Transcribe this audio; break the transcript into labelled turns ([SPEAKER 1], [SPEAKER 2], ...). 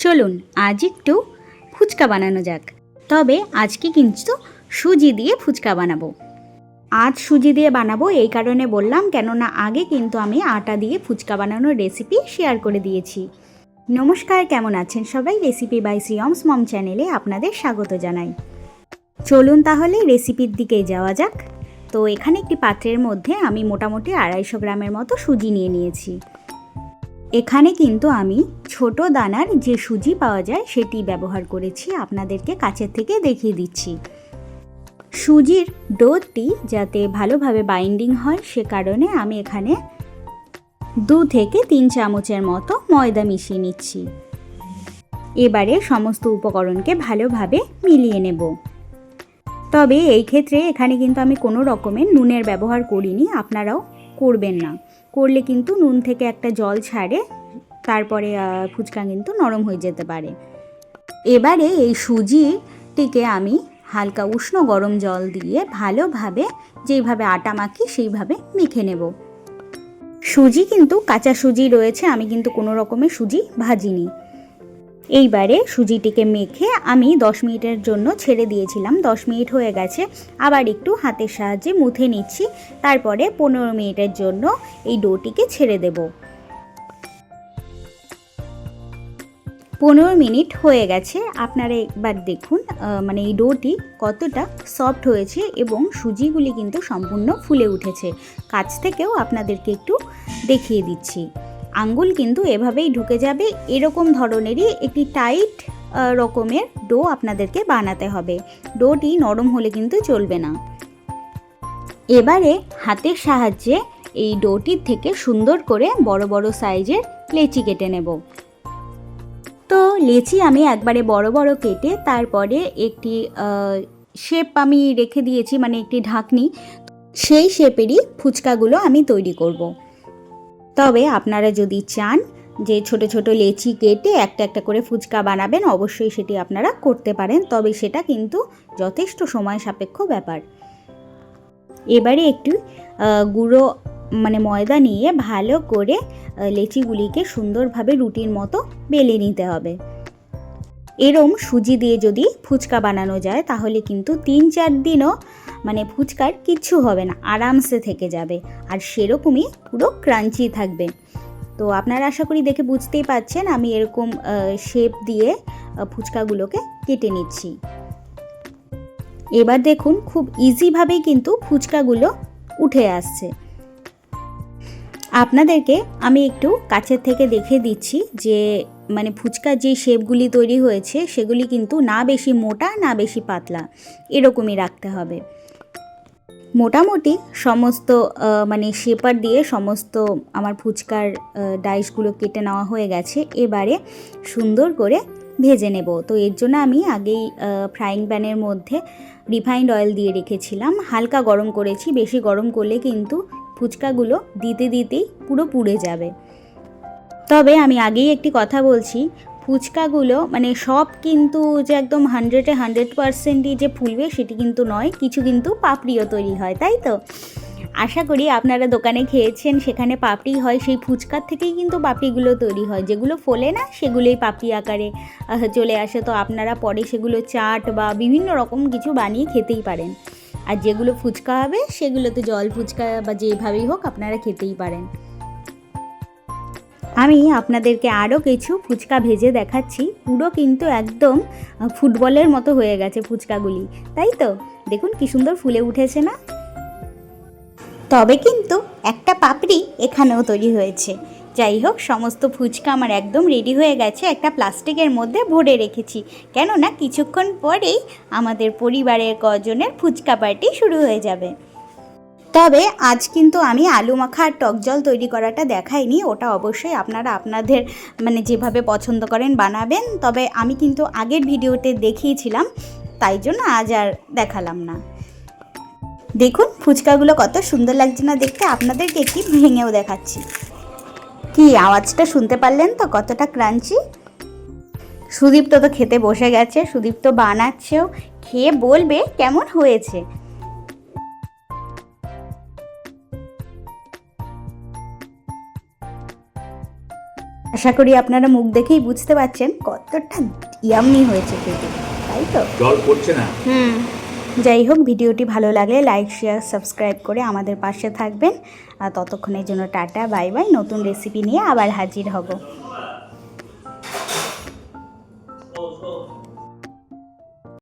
[SPEAKER 1] চলুন, আজ একটু ফুচকা বানানো যাক। তবে আজকে কিন্তু সুজি দিয়ে ফুচকা বানাবো। আজ সুজি দিয়ে বানাবো, এই কারণে বললাম, কেননা আগে কিন্তু আমি আটা দিয়ে ফুচকা বানানোর রেসিপি শেয়ার করে দিয়েছি। নমস্কার, কেমন আছেন সবাই? রেসিপি বাই শ্রিয়মস মম চ্যানেলে আপনাদের স্বাগত জানাই। চলুন তাহলে রেসিপির দিকে যাওয়া যাক। তো এখানে একটি পাত্রের মধ্যে আমি মোটামুটি আড়াইশো গ্রামের মতো সুজি নিয়ে নিয়েছি। এখানে কিন্তু আমি ছোট দানার যে সুজি পাওয়া যায় সেটি ব্যবহার করেছি, আপনাদেরকে কাছের থেকে দেখিয়ে দিচ্ছি। সুজির ডোটি যাতে ভালোভাবে বাইন্ডিং হয়, সে কারণে আমি এখানে দু থেকে তিন চামচের মতো ময়দা মিশিয়ে নিচ্ছি। এবারে সমস্ত উপকরণকে ভালোভাবে মিলিয়ে নেব। তবে এই ক্ষেত্রে এখানে কিন্তু আমি কোনো রকমের নুনের ব্যবহার করিনি, আপনারাও করবেন না। করলে কিন্তু নুন থেকে একটা জল ছাড়ে, তারপরে ফুচকা কিন্তু নরম হয়ে যেতে পারে। এবারে এই সুজিটিকে আমি হালকা উষ্ণ গরম জল দিয়ে ভালোভাবে, যেইভাবে আটা মাখি সেইভাবে মেখে নেব। সুজি কিন্তু, কাঁচা সুজি রয়েছে, আমি কিন্তু কোনো রকমের সুজি ভাজিনি। এইবারে সুজিটিকে মেখে আমি দশ মিনিটের জন্য ছেড়ে দিয়েছিলাম, দশ মিনিট হয়ে গেছে। আবার একটু হাতের সাহায্যে মুথে নিচ্ছি, তারপরে পনেরো মিনিটের জন্য এই ডোটিকে ছেড়ে দেব। পনেরো মিনিট হয়ে গেছে, আপনারা একবার দেখুন মানে এই ডোটি কতটা সফট হয়েছে এবং সুজিগুলি কিন্তু সম্পূর্ণ ফুলে উঠেছে। কাছ থেকেও আপনাদেরকে একটু দেখিয়ে দিচ্ছি। আঙ্গুল কিন্তু এভাবেই ঢুকে যাবে। এরকম ধরনেরই একটি টাইট রকমের ডো আপনাদেরকে বানাতে হবে। ডোটি নরম হলে কিন্তু চলবে না। এবারে হাতের সাহায্যে এই ডোটির থেকে সুন্দর করে বড় বড় সাইজের লেচি কেটে নেব। তো লেচি আমি একবারে বড় বড় কেটে তারপরে একটি শেপ আমি রেখে দিয়েছি মানে একটি ঢাকনি। সেই শেপেরই ফুচকাগুলো আমি তৈরি করব। তবে আপনারা যদি চান যে ছোট ছোট লেচি কেটে একটা একটা করে ফুচকা বানাবেন, অবশ্যই সেটি আপনারা করতে পারেন। তবে সেটা কিন্তু যথেষ্ট সময় সাপেক্ষ ব্যাপার। এবারে একটু গুঁড়ো মানে ময়দা নিয়ে ভালো করে লেচিগুলিকে সুন্দরভাবে রুটির মতো বেলে নিতে হবে। এরম সুজি দিয়ে যদি ফুচকা বানানো যায়, তাহলে কিন্তু তিন চার দিনও মানে ফুচকার কিচ্ছু হবে না, আরামসে থেকে যাবে। আর সেরকমই পুরো ক্রাঞ্চি থাকবে। তো আপনারা আশা করি দেখে বুঝতেই পাচ্ছেন, আমি এরকম শেপ দিয়ে ফুচকাগুলোকে কেটে নিচ্ছি। এবার দেখুন, খুব ইজিভাবেই কিন্তু ফুচকাগুলো উঠে আসছে। আপনাদেরকে আমি একটু কাছের থেকে দেখে দিচ্ছি যে মানে ফুচকার যে শেপগুলি তৈরি হয়েছে, সেগুলি কিন্তু না বেশি মোটা, না বেশি পাতলা, এরকমই রাখতে হবে। মোটামুটি সমস্ত মানে শেপার দিয়ে সমস্ত আমার ফুচকার ডাইসগুলো কেটে নেওয়া হয়ে গেছে। এবারে সুন্দর করে ভেজে নেব। তো এর জন্য আমি আগেই ফ্রাইং প্যানের মধ্যে রিফাইন্ড অয়েল দিয়ে রেখেছিলাম। হালকা গরম করেছি। বেশি গরম করলে কিন্তু ফুচকাগুলো দিতে দিতেই পুরো পুড়ে যাবে। তবে আমি আগেই একটি কথা বলছি ফুচকাগুলো মানে সব কিন্তু যে একদম হান্ড্রেডে হান্ড্রেড পারসেন্টই যে ফুলবে সেটি কিন্তু নয়, কিছু কিন্তু পাপড়িও তৈরি হয়, তাই তো? আশা করি আপনারা দোকানে খেয়েছেন, সেখানে পাপড়ি হয়, সেই ফুচকার থেকেই কিন্তু পাপড়িগুলো তৈরি হয়, যেগুলো ফোলে না, সেগুলোই পাপড়ি আকারে চলে আসে, তো আপনারা পরে সেগুলো চাট বা বিভিন্ন রকম কিছু বানিয়ে খেতেই পারেন। আর যেগুলো ফুচকা হবে সেগুলো তো জল ফুচকা বা যেভাবেই হোক আপনারা খেতেই পারেন। আমি আপনাদেরকে আরও কিছু ফুচকা ভেজে দেখাচ্ছি। পুরো কিন্তু একদম ফুটবলের মতো হয়ে গেছে ফুচকাগুলি। তাই তো? দেখুন কি সুন্দর ফুলে উঠেছে না? তবে কিন্তু একটা পাপড়ি এখানেও তৈরি হয়েছে। যাই হোক, সমস্ত ফুচকা আমার একদম রেডি হয়ে গেছে। একটা প্লাস্টিকের মধ্যে ভরে রেখেছি। কেননা কিছুক্ষণ পরেই আমাদের পরিবারের কজনের ফুচকা পার্টি শুরু হয়ে যাবে। তবে আজ কিন্তু আমি আলু মাখা আর টক জল তৈরি করাটা দেখাইনি, ওটা অবশ্যই আপনারা আপনাদের মানে যেভাবে পছন্দ করেন বানাবেন। তবে আমি কিন্তু আগের ভিডিওতে দেখিয়েছিলাম, তাই জন্য আজ আর দেখালাম না। দেখুন ফুচকাগুলো কত সুন্দর লাগছে না দেখতে, আপনাদেরকে একটি ভেঙেও দেখাচ্ছি। কি আওয়াজটা শুনতে পারলেন তো কতটা ক্রাঞ্চি? সুদীপ্ত তো খেতে বসে গেছে, সুদীপ্ত বানাচ্ছেও, খেয়ে বলবে কেমন হয়েছে। আশা করি আপনারা মুখ দেখেই বুঝতে পারছেন কতটা ইয়াম্মি হয়েছে খেতে তাই তো?
[SPEAKER 2] জল পড়ছে না।
[SPEAKER 1] হুম যাই হোক ভিডিওটি ভালো লাগলে লাইক শেয়ার সাবস্ক্রাইব করে আমাদের পাশে থাকবেন। আর ততক্ষণের জন্য টাটা বাই বাই নতুন রেসিপি নিয়ে আবার হাজির হব।